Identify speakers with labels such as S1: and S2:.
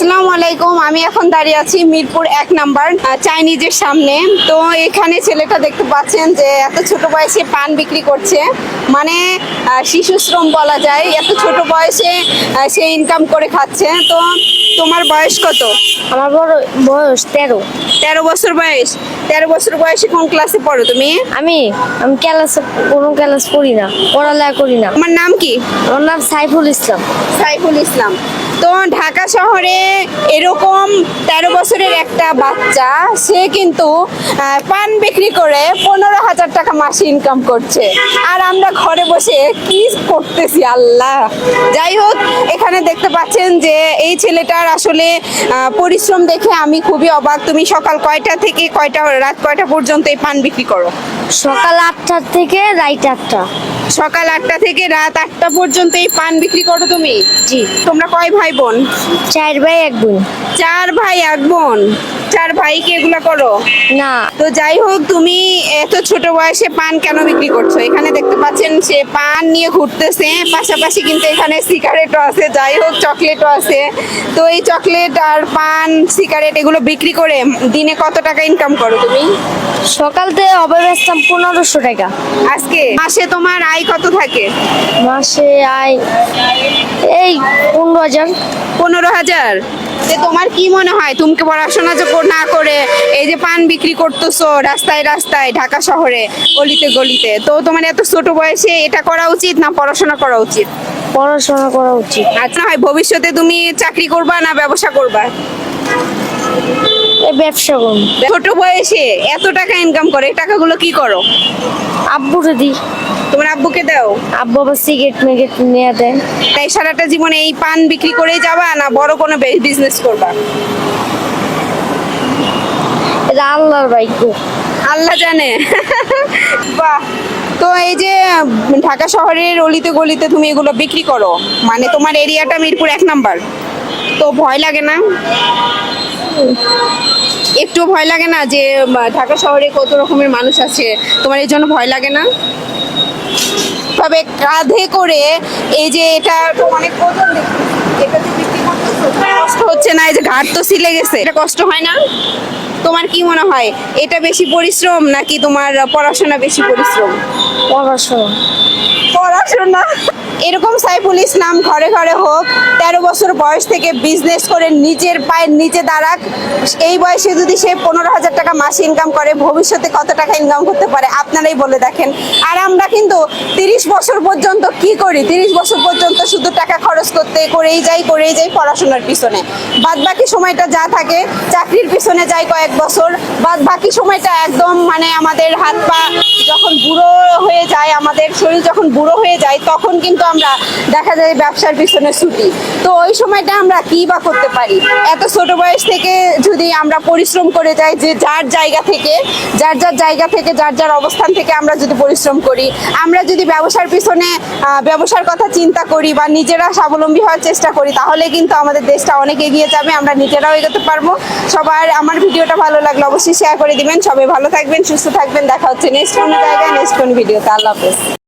S1: আসসালামু আলাইকুম আমি এখন দাঁড়িয়ে আছি মিরপুর এক নাম্বার চাইনিজের সামনে। তো এখানে ছেলেটা দেখতে পাচ্ছেন যে এত ছোট বয়সে পান বিক্রি করছে। মানে শিশু শ্রম বলা যায় এত ছোট বয়সে সে ইনকাম করে খাচ্ছে। তো তোমার বয়স কত?
S2: আমার বড় বয়স তেরো।
S1: তেরো বছর বয়স। তেরো বছর বয়সে কোন ক্লাসে পড়ো তুমি?
S2: আমি আমি ক্লাস কোনো ক্লাস করি না পড়ালেখা করি না।
S1: তোমার নাম কি?
S2: আমার নাম সাইফুল ইসলাম।
S1: সাইফুল ইসলাম। তো ঢাকা শহরে এরকম তেরো বছরের একটা বাচ্চা, সে কিন্তু পান বিক্রি করে পনেরো হাজার টাকা মাসে ইনকাম করছে। আর আমরা ঘরে বসে কি করতেছি, আল্লাহ। যাই হোক এখানে দেখতে পাচ্ছেন যে এই ছেলেটার আসলে পরিশ্রম দেখে আমি খুবই অবাক। তুমি সকাল কয়টা থেকে কয়টা রাত কয়টা পর্যন্ত এই পান বিক্রি করো?
S2: সকাল আটটার থেকে রাত আটটা।
S1: সকাল আটটা থেকে রাত আটটা পর্যন্ত এই পান বিক্রি করো তুমি?
S2: জি।
S1: তোমরা কয় ভাই বোন?
S2: চার ভাই এক বোন।
S1: চার ভাই এক বোন? চার ভাইকে এগুলো করো?
S2: না।
S1: তো যাই হোক তুমি এত ছোট বয়সে পান কেন বিক্রি করছ? এখানে দেখতে পাচ্ছেন সে পান নিয়ে ঘুরতেছে পাশাপাশি কিন্তু এখানে সিগারেটও আছে যাই হোক চকলেটও আছে। তো এই চকলেট আর পান সিগারেট এগুলো বিক্রি করে দিনে কত টাকা ইনকাম করো তুমি?
S2: সকাল থেকে বেচতাম পনেরোশো টাকা।
S1: আজকে? মাসে তোমার আয় কত থাকে?
S2: মাসে আয় এই পনেরো হাজার।
S1: পনেরো হাজার? তো তোমার কি মনে হয়? তুমি পড়াশোনা যে না করে এই যে পান বিক্রি করতেছো রাস্তায় রাস্তায় ঢাকা শহরে গলিতে গলিতে তো তোমার এত ছোট বয়সে এটা করা উচিত না পড়াশোনা করা উচিত?
S2: পড়াশোনা করা উচিত।
S1: আচ্ছা হয় ভবিষ্যতে তুমি চাকরি করবা না ব্যবসা করবা?
S2: ব্যবসা করুন
S1: ছোট বয়সে এত টাকা ইনকাম করে এই টাকাগুলো কি করো?
S2: আব্বুরে দিই।
S1: তোমার আব্বুকে দাও।
S2: আব্বু আবার সিগারেট মিগেট নিয়ে দেয়।
S1: তাই সারাটা জীবনে এই পান বিক্রি করেই যাবা না বড় কোনো বিজনেস করবা?
S2: এটা আল্লাহর ভাগ্য।
S1: আল্লাহ জানে। বাহ। তো এই যে ঢাকা শহরের অলিতে গলিতে তুমি এগুলো বিক্রি করো মানে তোমার এরিয়াটা মিরপুর এক নাম্বার। তো ভয় লাগে না? একটু ভয় লাগে না যে ঢাকা শহরে কত রকমের মানুষ আছে তোমার এই জন্য ভয় লাগে না? তবে কাঁধে করে এই যে এটা অনেক ওজন দেখি এটা যে বিক্রি করতেছো? কষ্ট হচ্ছে না, এই যে ঘাট তো সিলে গেছে। এটা কষ্ট হয় না? তোমার কি মনে হয় এটা বেশি পরিশ্রম নাকি তোমার পড়াশোনা বেশি পরিশ্রম?
S2: পড়াশোনা।
S1: পড়াশোনা? এরকম সাইফুল ইসলাম ঘরে ঘরে হোক তেরো বছর বয়স থেকে বিজনেস করে নিজের পায়ে নিজে দাঁড়াক এই বয়সে যদি সে পনেরো হাজার টাকা মাসে ইনকাম করে ভবিষ্যতে কত টাকা ইনকাম করতে পারে আপনারাই বলে দেখেন। আর আমরা কিন্তু তিরিশ বছর পর্যন্ত কি করি? তিরিশ বছর পর্যন্ত শুধু টাকা খরচ করতে করেই যাই করেই যাই পড়াশোনার পিছনে। বাদ বাকি সময়টা যা থাকে চাকরির পিছনে যাই কয়েক বছর বাদ বাকি সময়টা একদম মানে আমাদের হাত পা যখন বুড়ো হয়ে যায়, আমাদের শরীর যখন বুড়ো হয়ে যায়, তখন কিন্তু আমরা দেখা যায় ব্যবসার পিছনে ছুটি। তো ওই সময়টা আমরা কি বা করতে পারি? এত ছোট বয়স থেকে যদি আমরা পরিশ্রম করে যাই যে যার জায়গা থেকে, যার যার জায়গা থেকে, যার যার অবস্থান থেকে আমরা যদি পরিশ্রম করি, আমরা যদি ব্যবসার পিছনে ব্যবসার কথা চিন্তা করি বা নিজেরা স্বাবলম্বী হওয়ার চেষ্টা করি, তাহলে কিন্তু আমাদের দেশটা অনেক এগিয়ে যাবে, আমরা নিজেরাও এগোতে পারব। সবার, আমার ভিডিওটা ভালো লাগল অবশ্যই শেয়ার করে দিবেন। সবাই ভালো থাকবেন, সুস্থ থাকবেন। দেখা হচ্ছে নেক্সট কোনো জায়গায় নেক্সট কোনো ভিডিওতে আল্লাহ হাফেজ।